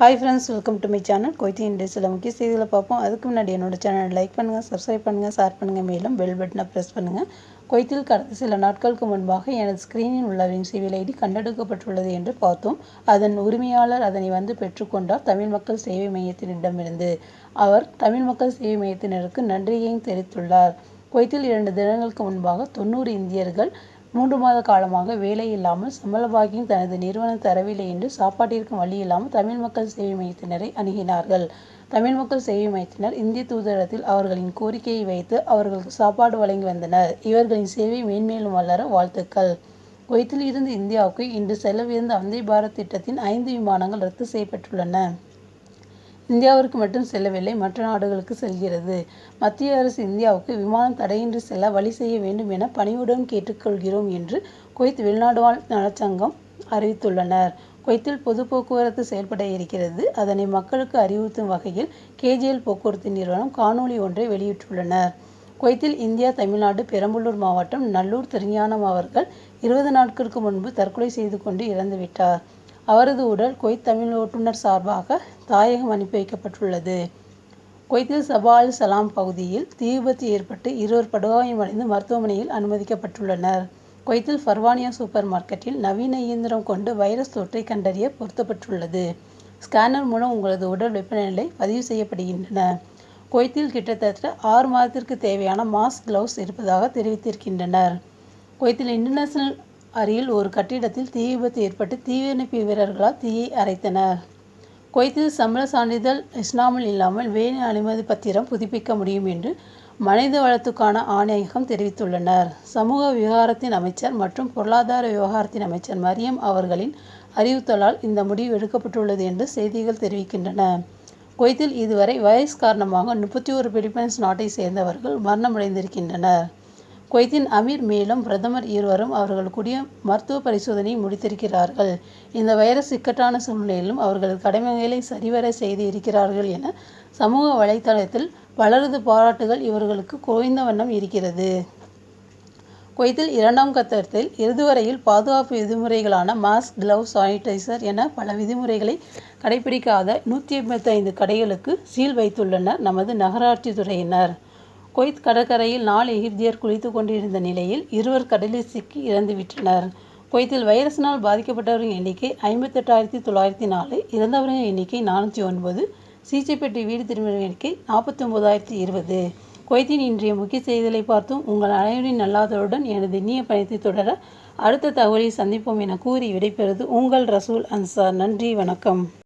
Hi friends welcome to my channel கொய்த்தி இன்றைய சில முக்கிய செய்திகளை பார்ப்போம் அதுக்கு முன்னாடி என்னோட சேனலை லைக் பண்ணுங்கள் சப்ஸ்கிரைப் பண்ணுங்கள் ஷேர் பண்ணுங்கள் மேலும் பெல் பட்டனை ப்ரெஸ் பண்ணுங்கள் கொய்த்தில் கடந்த சில நாட்களுக்கு முன்பாக எனது ஸ்க்ரீனில் உள்ள சிவில் ஐடி கண்டெடுக்கப்பட்டுள்ளது என்று பார்த்தோம் அதன் உரிமையாளர் அதனை வந்து பெற்றுக்கொண்டார் தமிழ் மக்கள் சேவை மையத்தினிடமிருந்து அவர் தமிழ் மக்கள் சேவை மையத்தினருக்கு நன்றியையும் தெரிவித்துள்ளார் குவைத்தில் இரண்டு தினங்களுக்கு முன்பாக தொண்ணூறு இந்தியர்கள் மூன்று மாத காலமாக வேலை இல்லாமல் சம்பள பாக்கியம் தனது நிறுவனம் தரவில்லை என்று சாப்பாட்டிற்கு வழி இல்லாமல் தமிழ் மக்கள் சேவை மையத்தினரை அணுகினார்கள். தமிழ் மக்கள் சேவை மையத்தினர் இந்திய தூதரத்தில் அவர்களின் கோரிக்கையை வைத்து அவர்களுக்கு சாப்பாடு வழங்கி வந்தனர். இவர்களின் சேவை மேன்மேலும் வளர வாழ்த்துக்கள். குவைத்தில் இருந்து இந்தியாவுக்கு இன்று செல்லவிருந்த வந்தே பாரத் திட்டத்தின் ஐந்து விமானங்கள் ரத்து செய்யப்பட்டுள்ளன. இந்தியாவிற்கு மட்டும் செல்லவில்லை மற்ற நாடுகளுக்கு செல்கிறது. மத்திய அரசு இந்தியாவுக்கு விமானம் தடையின்றி செல்ல வழி செய்ய வேண்டும் என பணிவுடன் கேட்டுக்கொள்கிறோம் என்று குவைத் வெளிநாடு வாழ் நலச்சங்கம் அறிவித்துள்ளனர். குவைத்தில் பொது போக்குவரத்து செயல்பட இருக்கிறது. அதனை மக்களுக்கு அறிவுறுத்தும் வகையில் கேஜிஎல் போக்குவரத்து நிறுவனம் காணொலி ஒன்றை வெளியிட்டுள்ளனர். குவைத்தில் இந்தியா தமிழ்நாடு பெரம்பலூர் மாவட்டம் நல்லூர் திருஞானம் அவர்கள் இருபது நாட்களுக்கு முன்பு தற்கொலை செய்து கொண்டு இறந்துவிட்டார். அவரது உடல் குவைத் தமிழ் ஓட்டுநர் சார்பாக தாயகம் அனுப்பி வைக்கப்பட்டுள்ளது. குவைத்தில் சபால் சலாம் பகுதியில் தீ விபத்து ஏற்பட்டு இருவர் படுகாயமடைந்து மருத்துவமனையில் அனுமதிக்கப்பட்டுள்ளனர். குவைத்தில் ஃபர்வானியா சூப்பர் மார்க்கெட்டில் நவீன இயந்திரம் கொண்டு வைரஸ் தொற்றை கண்டறிய பொருத்தப்பட்டுள்ளது. ஸ்கேனர் மூலம் உங்களது உடல் வெப்பநிலை பதிவு செய்யப்படுகின்றன. குவைத்தில் கிட்டத்தட்ட ஆறு மாதத்திற்கு தேவையான மாஸ்க் கிளவுஸ் இருப்பதாக தெரிவித்திருக்கின்றனர். குவைத்தில் இன்டர்நேஷனல் அருகில் ஒரு கட்டிடத்தில் தீ விபத்து ஏற்பட்டு தீயணைப்பு வீரர்களால் தீயை அரைத்தனர். குவைத்தில் சம்பள சான்றிதழ் இஸ்லாமில் இல்லாமல் வேலை அனுமதி பத்திரம் புதுப்பிக்க முடியும் என்று மனித வளத்துக்கான ஆணையகம் தெரிவித்துள்ளனர். சமூக விவகாரத்தின் அமைச்சர் மற்றும் பொருளாதார விவகாரத்தின் அமைச்சர் மரியம் அவர்களின் அறிவுத்தலால் இந்த முடிவு எடுக்கப்பட்டுள்ளது என்று செய்திகள் தெரிவிக்கின்றன. குவைத்தில் இதுவரை வைரஸ் காரணமாக முப்பத்தி ஒரு பிலிப்பைன்ஸ் நாட்டை சேர்ந்தவர்கள் மரணமடைந்திருக்கின்றனர். குவைத்தின் அமீர் மேலும் பிரதமர் இருவரும் அவர்கள் கூடிய மருத்துவ பரிசோதனையை முடித்திருக்கிறார்கள். இந்த வைரஸ் இக்கட்டான சூழ்நிலையிலும் அவர்கள் கடமைகளை சரிவர செய்து இருக்கிறார்கள் என சமூக வலைதளத்தில் பலரது பாராட்டுகள் இவர்களுக்கு குறைந்த வண்ணம் இருக்கிறது. குவைத்தில் இரண்டாம் கத்தத்தில் இறுதிவரையில் பாதுகாப்பு விதிமுறைகளான மாஸ்க் கிளவ் சானிடைசர் என பல விதிமுறைகளை கடைபிடிக்காத நூற்றி எண்பத்தைந்து கடைகளுக்கு சீல் வைத்துள்ளனர் நமது நகராட்சி துறையினர். கொய்த் கடற்கரையில் நாலு எகிப்தியர் குளித்து கொண்டிருந்த நிலையில் இருவர் கடலில் சிக்கி இறந்துவிட்டனர் குவைத்தில் வைரஸினால் பாதிக்கப்பட்டவரின் எண்ணிக்கை ஐம்பத்தெட்டாயிரத்தி தொள்ளாயிரத்தி நாலு இறந்தவரின் எண்ணிக்கை நானூற்றி ஒன்பது சிகிச்சை பெற்று வீடு திரும்பியவரின் எண்ணிக்கை நாற்பத்தி ஒன்பதாயிரத்தி இருபது. குவைத்தின் இன்றைய முக்கிய செய்திகளை பார்த்தும் உங்கள் அனைவரின் நல்லாதருடன் எனது இனிய பயணத்தை தொடர அடுத்த தகவலை சந்திப்போம் என கூறி விடைபெறுவது உங்கள் ரசூல் அன்சார். நன்றி வணக்கம்.